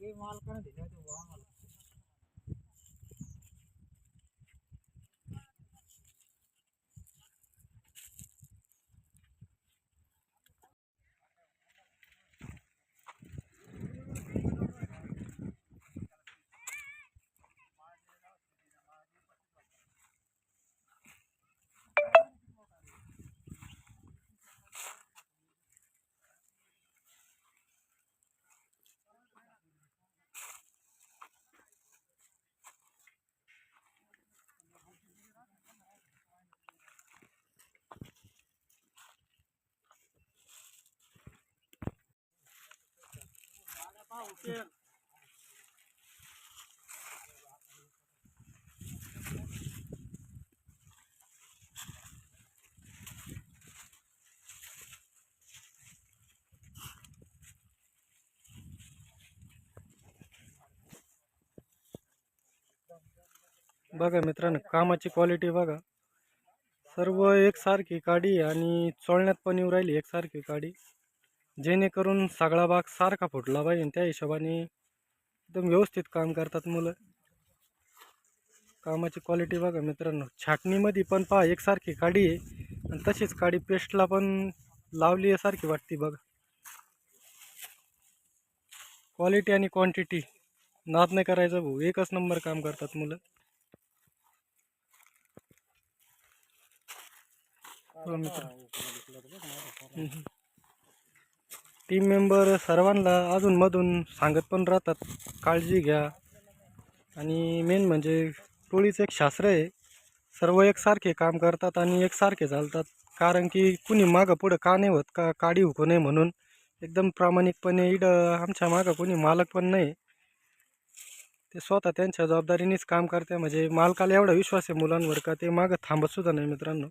ఏ mall కానీ తెలియదు బాగా बघा मित्रांनो कामाची क्वालिटी बघा. सर्व एकसारखी काडी आणि चोळण्यात पण येऊ राहिली एकसारखी काडी. जेणेकरून सगळा भाग सारखा फुटला पाहिजे आणि त्या हिशोबाने एकदम व्यवस्थित काम करतात मुलं. कामाची क्वालिटी बघा मित्रांनो. छाटणीमध्ये पण पहा एकसारखी काडी आहे आणि तशीच काडी पेस्टला पण लावली आहे सारखी वाटते बघा. क्वालिटी आणि क्वांटिटी नाद नाही करायचं भाऊ. एकच नंबर काम करतात मुलं. मित्र. टीम मेंबर सर्वांना अधूनमधून सांगत पण राहतात काळजी घ्या. आणि मेन म्हणजे टोळीचं एक शास्त्र आहे. सर्व एकसारखे काम करतात आणि एकसारखे चालतात. कारण की कुणी मागं पुढं का नाही होत का काडी हुकू नये म्हणून. एकदम प्रामाणिकपणे इड आमच्या मागं कोणी मालक पण नाही. ते स्वतः त्यांच्या जबाबदारीनेच काम करते. म्हणजे मालकाला एवढा विश्वास आहे मुलांवर का ते मागं थांबतसुद्धा नाही मित्रांनो.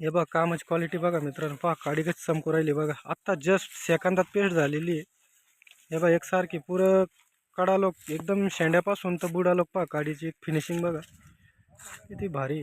हे बघा कामाची क्वालिटी बघा मित्रांनो. पहा काडी चमकू राहिली बघा. आत्ता जस्ट सेकंदात पेस्ट झालेली आहे. हे बघा एकसारखी पुरं कडा लोक एकदम शेंड्यापासून तर बुडा लोक पहा काडीची फिनिशिंग बघा. किती भारी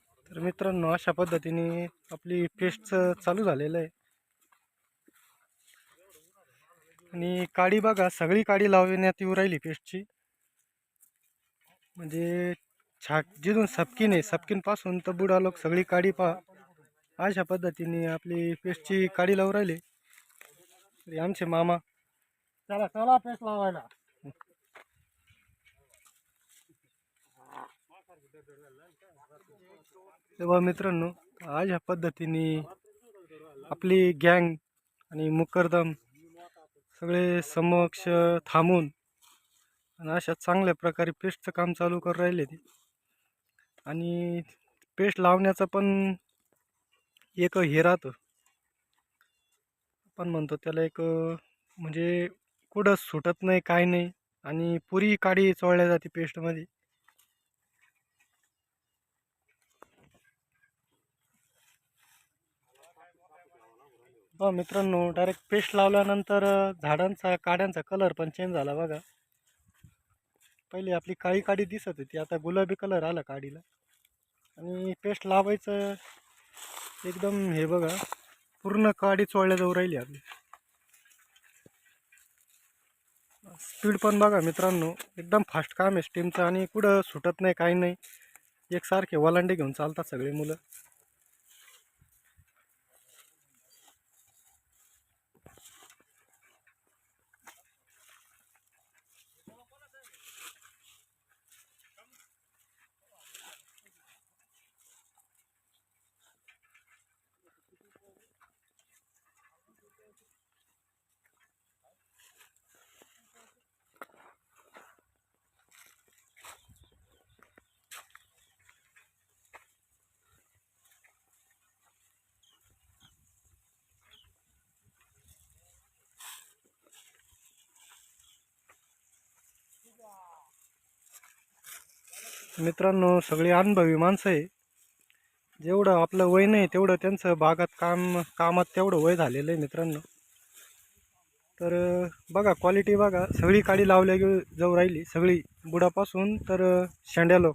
तर मित्रांनो अशा पद्धतीने आपली पेस्टचं चालू झालेलं आहे. आणि काडी बघा सगळी काडी लावण्यात येऊ राहिली पेस्टची म्हणजे छाट जिथून सपकीन आहे सपकीनपासून तर बुडा लोक सगळी काडी पहा अशा पद्धतीने आपली पेस्टची काडी लावून राहिली. तरी आमचे मामा चला चला पेस्ट लावायला. तेव्हा मित्रांनो आज ह्या पद्धतीने आपली गँग आणि मुकरदम सगळे समक्ष थांबून आणि अशा चांगल्या प्रकारे पेस्टचं काम चालू करून राहिले ते. आणि पेस्ट लावण्याचं पण एक हे राहतं. आपण म्हणतो त्याला एक म्हणजे कुठं सुटत नाही काय नाही. आणि पुरी काडी चोळल्या जाते पेस्टमध्ये. बघा मित्रांनो डायरेक्ट पेस्ट लावल्यानंतर झाडांचा काड्यांचा कलर पण चेंज झाला बघा. पहिले आपली काळी काडी दिसत होती आता गुलाबी कलर आला काडीला. आणि पेस्ट लावायचं एकदम हे बघा पूर्ण काडी चोळल्या जाऊ राहिली आपली. स्पीड पण बघा मित्रांनो एकदम फास्ट काम आहे स्टीमचं आणि कुठं सुटत नाही काही नाही. एकसारखे वलांडे घेऊन चालतात सगळे मुलं. मित्रांनो सगळी अनुभवी माणसं आहे. जेवढं आपलं वय नाही तेवढं त्यांचं बागात काम कामात तेवढं वय झालेलं आहे मित्रांनो. तर बघा क्वालिटी बघा. सगळी काडी लावल्या गे जाऊ राहिली. सगळी बुडापासून तर शेंड्यालो.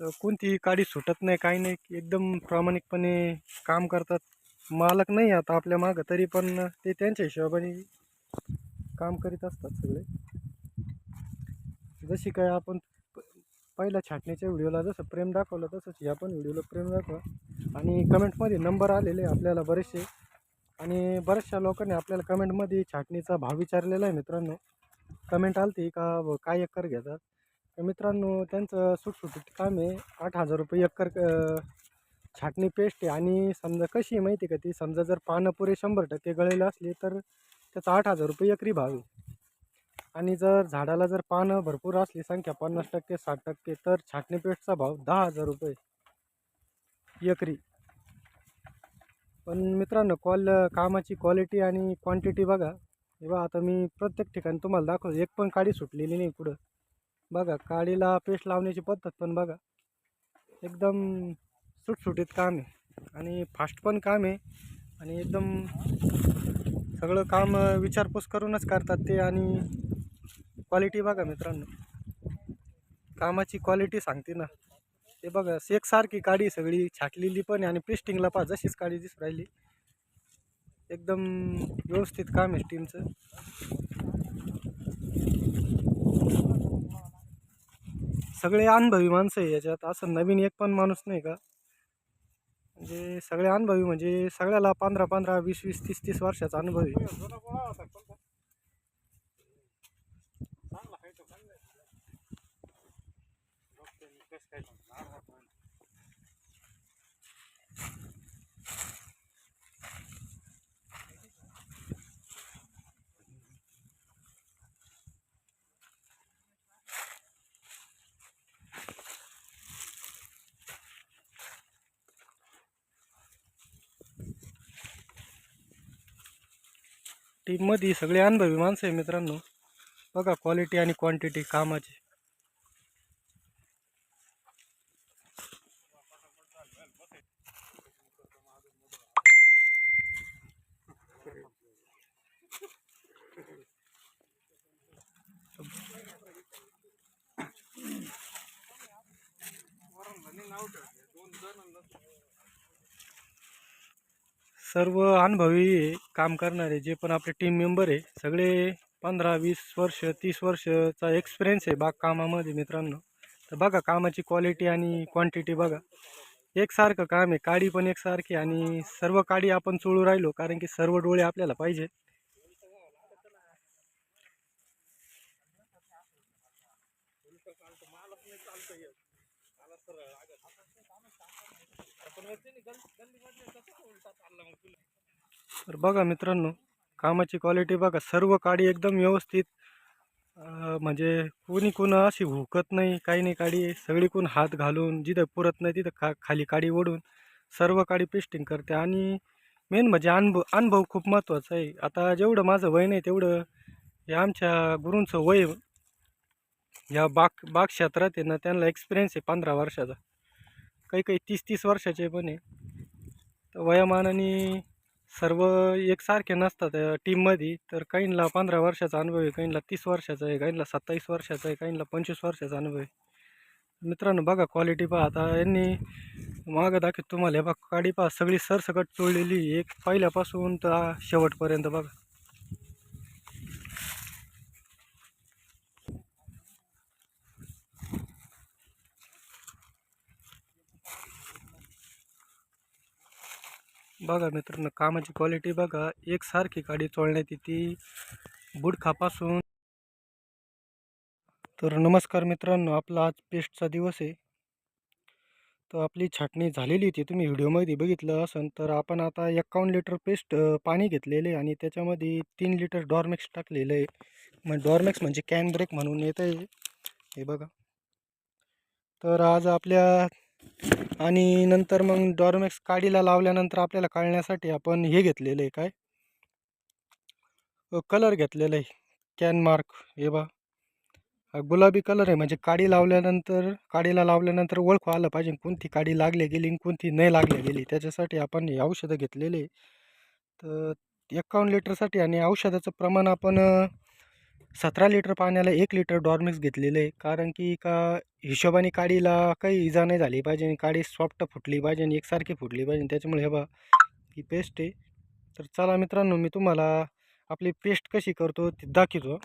तर कोणतीही काडी सुटत नाही काही नाही. एकदम प्रामाणिकपणे काम करतात. मालक नाही आता आपल्या मागं तरी पण ते त्यांच्या हिशोबाने काम करीत असतात सगळे. जशी काय आपण पहिल्या छाटणीच्या व्हिडिओला जसं प्रेम दाखवलं तसंच या पण व्हिडिओला प्रेम दाखवा. आणि कमेंटमध्ये नंबर आलेले आहे आपल्याला बरेचसे. आणि बऱ्याचशा लोकांनी आपल्याला कमेंटमध्ये छाटणीचा भाव विचारलेला आहे मित्रांनो. कमेंट आलती का काय एकर घेतात? तर मित्रांनो त्यांचं सुटसुटीत काम आहे. आठ हजार रुपये एकर छाटणी पेस्ट आहे. आणि समजा कशी आहे माहिती आहे का ती? समजा जर पानं पुरे शंभर टक्के गळेलं असली तर त्याचा आठ हजार रुपये एकरी भाव आहे. आणि जर झाडाला जर पानं भरपूर असली संख्या पन्नास टक्के साठ टक्के तर छाटणी पेस्टचा भाव दहा हजार रुपये एकरी. पण मित्रांनो कॉल कामाची क्वालिटी आणि क्वांटिटी बघा. हे बघा आता मी प्रत्येक ठिकाणी तुम्हाला दाखवतो. एक पण काडी सुटलेली नाही पुढं बघा काडीला पेस्ट लावण्याची पद्धत पण बघा. एकदम सुटसुटीत काम आहे. आणि फास्ट पण काम आहे. आणि एकदम सगळं काम विचारपूस करूनच करतात ते आणि क्वालिटी बघा मित्रांनो. कामाची क्वालिटी सांगते ना. ते बघा एकसारखी काडी सगळी छाटलेली पण आहे आणि पेस्टिंगला पहा जशीच काडी दिसून राहिली. एकदम व्यवस्थित काम आहे टीमचं सगळे अनुभवी माणसं आहे याच्यात. असं नवीन एक पण माणूस नाही का? म्हणजे सगळे अनुभवी म्हणजे सगळ्याला पंधरा पंधरा वीस वीस तीस तीस वर्षाचा अनुभवी आहे जुना गोळा होता कोणता? चांगला आहे तो, चांगला आहे. बघतोय मी कसं काय चाललं. आठ टीममध्ये सगळे अनुभवी माणसं आहे मित्रांनो. बघा क्वालिटी आणि क्वांटिटी कामाची. सर्व अनुभवी काम करणारे जे पण आपले टीम मेंबर आहे सगळे पंधरा वीस वर्ष तीस वर्षचा एक्सपिरियन्स आहे बागकामामध्ये मित्रांनो. तर बघा कामाची क्वालिटी आणि क्वांटिटी बघा. एकसारखं काम आहे काडी पण एकसारखी आणि सर्व काडी आपण चोळू राहिलो कारण की सर्व डोळे आपल्याला पाहिजे. तर बघा मित्रांनो कामाची क्वालिटी बघा. सर्व काडी एकदम व्यवस्थित. म्हणजे कोणी कोण अशी हुकत नाही काही नाही काडी. सगळी कोण हात घालून जिथं पुरत नाही तिथं खा खाली काडी ओढून सर्व काडी पेस्टिंग करते. आणि मेन म्हणजे अनुभव अनुभव खूप महत्त्वाचा आहे. आता जेवढं माझं वय नाही तेवढं हे आमच्या गुरूंचं वय या बाग बाग क्षेत्रात आहे ना त्यांना एक्सपिरियन्स आहे पंधरा वर्षाचा. काही काही तीस तीस वर्षाचे पण आहे. वयामानाने सर्व एकसारखे नसतात. टीममध्ये तर काहींना पंधरा वर्षाचा अनुभव आहे काहींना तीस वर्षाचा आहे काहींना सत्तावीस वर्षाचा आहे काहींना पंचवीस वर्षाचा अनुभव आहे. मित्रांनो बघा क्वालिटी पहा आता यांनी मागं दाखवत तुम्हाला हे बघा काडी पहा सगळी सरसकट चोळलेली एक पहिल्यापासून तर शेवटपर्यंत बघा. बघा मित्रांनो कामाची क्वालिटी बघा. एकसारखी गाडी चोळण्यात येते. बुडखापासून. तर नमस्कार मित्रांनो आपला आज पेस्टचा दिवस आहे. तर आपली छाटणी झालेली होती. तुम्ही व्हिडिओमध्ये बघितलं असेल तर आपण आता एकावन्न लिटर पेस्ट पाणी घेतलेले आहे आणि त्याच्यामध्ये तीन लिटर डॉरमेक्स टाकलेलं आहे. मग डॉर्मेक्स म्हणजे कॅन ब्रेक म्हणून येतं आहे हे बघा. तर आज आपल्या आणि नंतर मग डॉर्मेक्स काडीला लावल्यानंतर आपल्याला काढण्यासाठी आपण हे घेतलेलं आहे काय? कलर घेतलेलं आहे कॅन मार्क हे बा गुलाबी कलर आहे. म्हणजे काडी लावल्यानंतर काडीला लावल्यानंतर ओळखू आलं पाहिजे. कोणती काडी लागली गेली आणि कोणती नाही लागली गेली. त्याच्यासाठी आपण हे औषधं घेतलेले. आहे. तर एकावन्न लिटरसाठी आणि औषधाचं प्रमाण आपण सतरा लिटर पाण्याला एक लिटर डॉर्मिक्स घेतलेलं आहे. कारण की का हिशोबाने काडीला काही इजा नाही झाली पाहिजे आणि काडी सॉफ्ट फुटली पाहिजे आणि एकसारखी फुटली पाहिजे त्याच्यामुळे हे बा ही पेस्ट आहे. तर चला मित्रांनो मी तुम्हाला आपली पेस्ट कशी करतो ती दाखवतो.